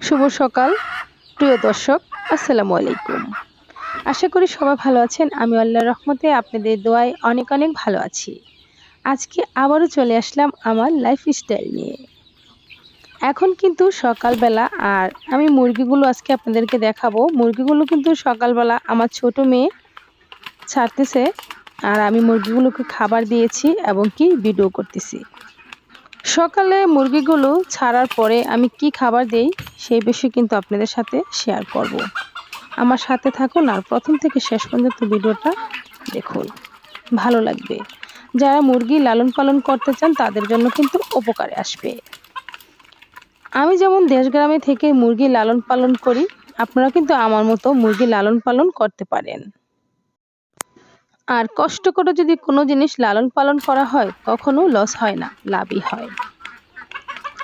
শুভ সকাল, প্রিয় দর্শক, আসসালামু আলাইকুম। আশা করি সবাই ভালো আছেন, আমি আল্লাহর রহমতে আপনাদের দোয়ায় অনেক অনেক ভালো আছি। আজকে আবারও চলে আসলাম আমার লাইফস্টাইল নিয়ে। এখন কিন্তু সকালবেলা, আর আমি মুরগিগুলো আজকে আপনাদেরকে দেখাবো। মুরগিগুলো কিন্তু সকালবেলা আমার ছোট মেয়ে ছাড়তেছে, আর আমি মুরগিগুলোকে খাবার দিয়েছি এবং কি ভিডিও করতেছি। সকালে মুরগিগুলো ছাড়ার পরে আমি কি খাবার দেই, সেই বিষয়ে কিন্তু আপনাদের সাথে শেয়ার করব। আমার সাথে থাকুন আর প্রথম থেকে শেষ পর্যন্ত ভিডিওটা দেখুন। ভালো লাগবে। যারা মুরগি লালন পালন করতে চান, তাদের জন্য কিন্তু উপকারে আসবে। আমি যেমন দেশগ্রামে থেকে মুরগি লালন পালন করি, আপনারা কিন্তু আমার মতো মুরগি লালন পালন করতে পারেন। আর কষ্ট করে যদি কোনো জিনিস লালন পালন করা হয় কখনো লস হয় না, লাভই হয়।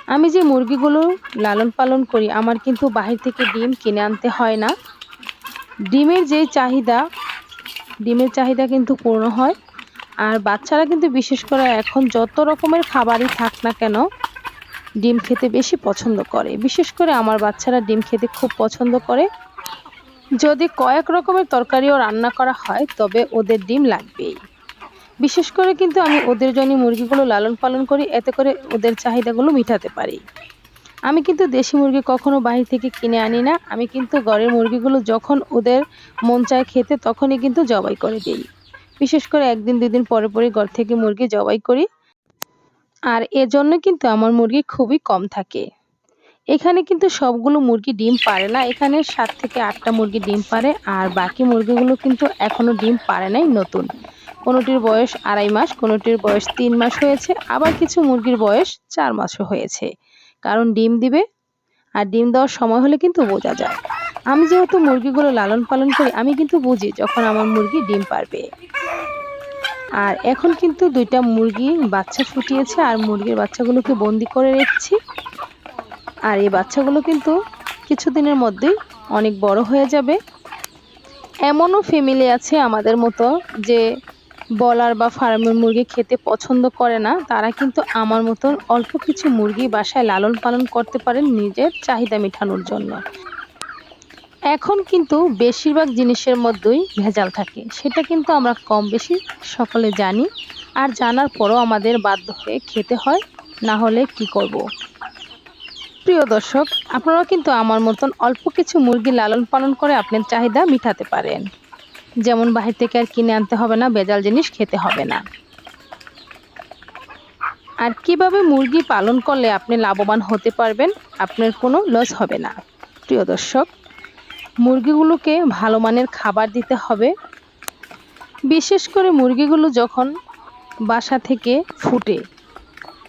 আমি যে মুরগিগুলো লালন পালন করি, আমার কিন্তু বাহির থেকে ডিম কিনে আনতে হয় না। ডিমের যে চাহিদা, ডিমের চাহিদা কিন্তু পূর্ণ হয়। আর বাচ্চারা কিন্তু বিশেষ করে এখন যত রকমের খাবারই থাক না কেন, ডিম খেতে বেশি পছন্দ করে। বিশেষ করে আমার বাচ্চারা ডিম খেতে খুব পছন্দ করে। যদি কয়েক রকমের তরকারিও রান্না করা হয়, তবে ওদের ডিম লাগবেই। বিশেষ করে কিন্তু আমি ওদের জন্য মুরগিগুলো লালন পালন করি, এতে করে ওদের চাহিদাগুলো মিটাতে পারি। আমি কিন্তু দেশি মুরগি কখনো বাহির থেকে কিনে আনি না। আমি কিন্তু ঘরের মুরগিগুলো যখন ওদের মন চায় খেতে, তখনই কিন্তু জবাই করে দিই। বিশেষ করে একদিন, দুদিন পরে পরে ঘর থেকে মুরগি জবাই করি। আর এজন্য কিন্তু আমার মুরগি খুবই কম থাকে। এখানে কিন্তু সবগুলো মুরগি ডিম পারে না। এখানে সাত থেকে আটটা মুরগি ডিম পারে আর বাকি মুরগিগুলো কিন্তু এখনও ডিম পারে নাই নতুন। কোনোটির বয়স আড়াই মাস, কোনোটির বয়স তিন মাস হয়েছে, আবার কিছু মুরগির বয়স চার মাসও হয়েছে। কারণ ডিম দিবে আর ডিম দেওয়ার সময় হলে কিন্তু বোঝা যায়। আমি যেহেতু মুরগিগুলো লালন পালন করি, আমি কিন্তু বুঝি যখন আমার মুরগি ডিম পারবে। আর এখন কিন্তু দুইটা মুরগি বাচ্চা ফুটিয়েছে আর মুরগির বাচ্চাগুলোকে বন্দি করে রেখেছি। আর এই বাচ্চাগুলো কিন্তু কিছুদিনের মধ্যেই অনেক বড় হয়ে যাবে। এমনও ফ্যামিলি আছে আমাদের মতো যে বলার বা ফার্মের মুরগি খেতে পছন্দ করে না। তারা কিন্তু আমার মতন অল্প কিছু মুরগি বাসায় লালন পালন করতে পারেন নিজের চাহিদা মেটানোর জন্য। এখন কিন্তু বেশিরভাগ জিনিসের মধ্যেই ভেজাল থাকে। সেটা কিন্তু আমরা কম বেশি সকলে জানি। আর জানার পরও আমাদের বাধ্য হয়ে খেতে হয়, না হলে কি করব। প্রিয় দর্শক, আপনারাও কিন্তু আমার মতন অল্প কিছু মুরগি লালন পালন করে আপনার চাহিদা মিটাতে পারেন। যেমন বাহির থেকে আর কিনে আনতে হবে না বেজাল জিনিস খেতে হবে না। আর কীভাবে মুরগি পালন করলে আপনি লাভবান হতে পারবেন, আপনার কোনো লস হবে না। প্রিয় দর্শক, মুরগিগুলোকে ভালো মানের খাবার দিতে হবে। বিশেষ করে মুরগিগুলো যখন বাসা থেকে ফুটে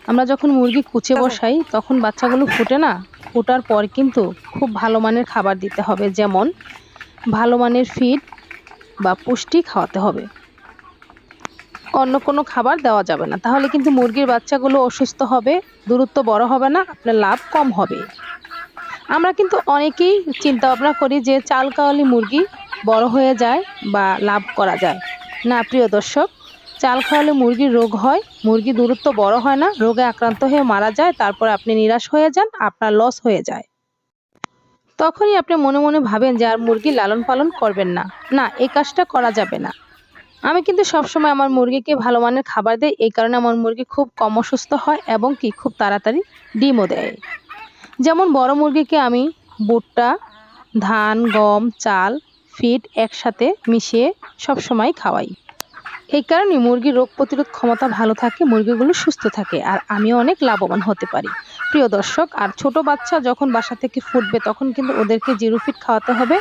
আমরা যখন মুরগি কুচে বসাই তখন বাচ্চাগুলো ফুটে না? ফোটার পর কিন্তু খুব ভালো মানের খাবার দিতে হবে। যেমন ভালো মানের ফিড বা পুষ্টি খাওয়াতে হবে। অন্য কোনো খাবার দেওয়া যাবে না। তাহলে কিন্তু মুরগির বাচ্চাগুলো অসুস্থ হবে দূরত্ব বড় হবে না আপনার লাভ কম হবে। আমরা কিন্তু অনেকেই চিন্তা ভাবনা করি যে চাল কাওয়ালি মুরগি বড় হয়ে যায় বা লাভ করা যায়। না প্রিয় দর্শক চাল খাওয়ালে মুরগির রোগ হয়, মুরগি দূরত্ব বড় হয় না, রোগে আক্রান্ত হয়ে মারা যায়, তারপর আপনি নিরাশ হয়ে যান, আপনার লস হয়ে যায়। তখনই আপনি মনে মনে ভাবেন যে আর মুরগি লালন পালন করবেন না। না, এই কাজটা করা যাবে না। আমি কিন্তু সবসময় আমার মুরগিকে ভালো মানের খাবার দেই, এই কারণে আমার মুরগি খুব কম অসুস্থ হয় এবং কি খুব তাড়াতাড়ি ডিমও দেয়। যেমন বড় মুরগিকে আমি ভুট্টা, ধান, গম, চাল, ফিড একসাথে মিশিয়ে সবসময় খাওয়াই। এই কারণে মুরগির রোগ প্রতিরোধ ক্ষমতা ভালো থাকে, মুরগিগুলো সুস্থ থাকে, আর আমিও অনেক লাভবান হতে পারি। প্রিয় দর্শক, আর ছোট বাচ্চা যখন বাসা থেকে ফুটবে তখন কিন্তু ওদেরকে জিরো ফিট খাওয়াতে হবে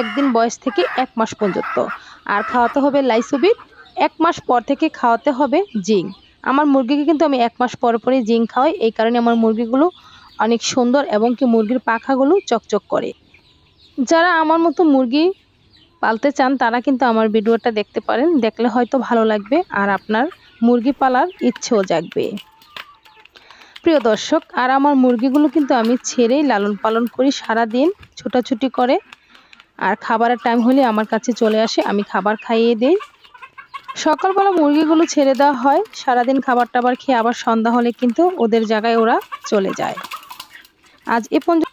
একদিন বয়স থেকে এক মাস পর্যন্ত। আর খাওয়াতে হবে লাইসোবিট, এক মাস পর থেকে খাওয়াতে হবে জিং আমার মুরগিকে কিন্তু আমি এক মাস পর পরে জিং খাওয়াই, এই কারণে আমার মুরগিগুলো অনেক সুন্দর এবং কি মুরগির পাখাগুলো চকচক করে। যারা আমার মতো মুরগি পালতে চান তারা কিন্তু আমার ভিডিওটা দেখতে পারেন। দেখলে হয়তো ভালো লাগবে আর আপনার মুরগি পালার ইচ্ছেও জাগবে। প্রিয় দর্শক, আর আমার মুরগিগুলো কিন্তু আমি ছেড়েই লালন পালন করি সারা দিন ছুটাছুটি করে। আর খাবারের টাইম হলে আমার কাছে চলে আসে, আমি খাবার খাইয়ে দিই। সকালবেলা মুরগিগুলো ছেড়ে দেওয়া হয়, সারাদিন খাবার টাবার খেয়ে আবার সন্ধ্যা হলে কিন্তু ওদের জায়গায় ওরা চলে যায়। আজ এ পর্যন্ত